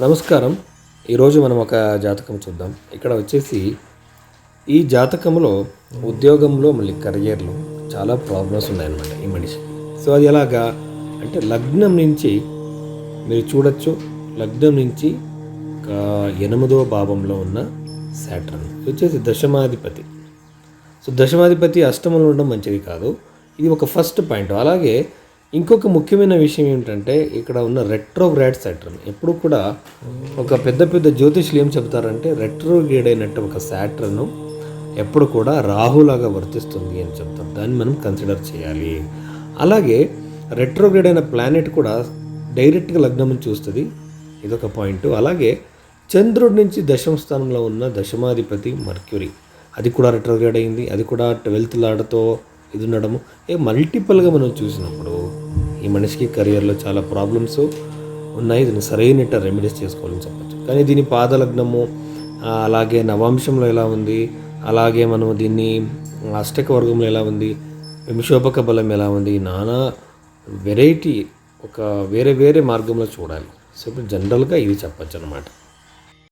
నమస్కారం. ఈరోజు మనం ఒక జాతకం చూద్దాం. ఇక్కడ వచ్చేసి ఈ జాతకంలో ఉద్యోగంలో మళ్ళీ కెరియర్లో చాలా ప్రాబ్లమ్స్ ఉన్నాయన్నమాట ఈ మనిషి సో అది ఎలాగా అంటే లగ్నం నుంచి మీరు చూడొచ్చు. లగ్నం నుంచి ఒక ఎనిమిదో భావంలో ఉన్న శాటర్న్ వచ్చేసి దశమాధిపతి. సో దశమాధిపతి అష్టమంలో ఉండడం మంచిది కాదు. ఇది ఒక ఫస్ట్ పాయింట్ అలాగే ఇంకొక ముఖ్యమైన విషయం ఏమిటంటే ఇక్కడ ఉన్న రెట్రోగ్రాడ్ సాటర్న్ ఎప్పుడు కూడా ఒక పెద్ద పెద్ద జ్యోతిష్లు ఏం చెప్తారంటే రెట్రోగ్రేడ్ అయినట్టు ఒక సాటర్ను ఎప్పుడు కూడా రాహులాగా వర్తిస్తుంది అని చెప్తారు దాన్ని మనం కన్సిడర్ చేయాలి. అలాగే రెట్రోగ్రేడ్ అయిన ప్లానెట్ కూడా డైరెక్ట్గా లగ్నం చూస్తుంది ఇదొక పాయింట్ అలాగే చంద్రుడి నుంచి దశమ స్థానంలో ఉన్న దశమాధిపతి మర్క్యూరీ అది కూడా రెట్రోగ్రేడ్ అయింది. అది కూడా ట్వెల్త్ లాడతో ఇది ఉండడము. ఏ మల్టిపుల్గా మనం చూసినప్పుడు ఈ మనిషికి కెరియర్లో చాలా ప్రాబ్లమ్స్ ఉన్నాయి. దీన్ని సరైన రెమెడీస్ చేసుకోవాలని చెప్పచ్చు. కానీ దీని పాదలగ్నము అలాగే నవాంశంలో ఎలా ఉంది? అలాగే మనం దీన్ని అష్టక వర్గంలో ఎలా ఉంది? వింశోపక బలం ఎలా ఉంది? నానా వెరైటీ ఒక వేరే వేరే మార్గంలో చూడాలి. సో ఇప్పుడు జనరల్గా ఇది చెప్పచ్చు అనమాట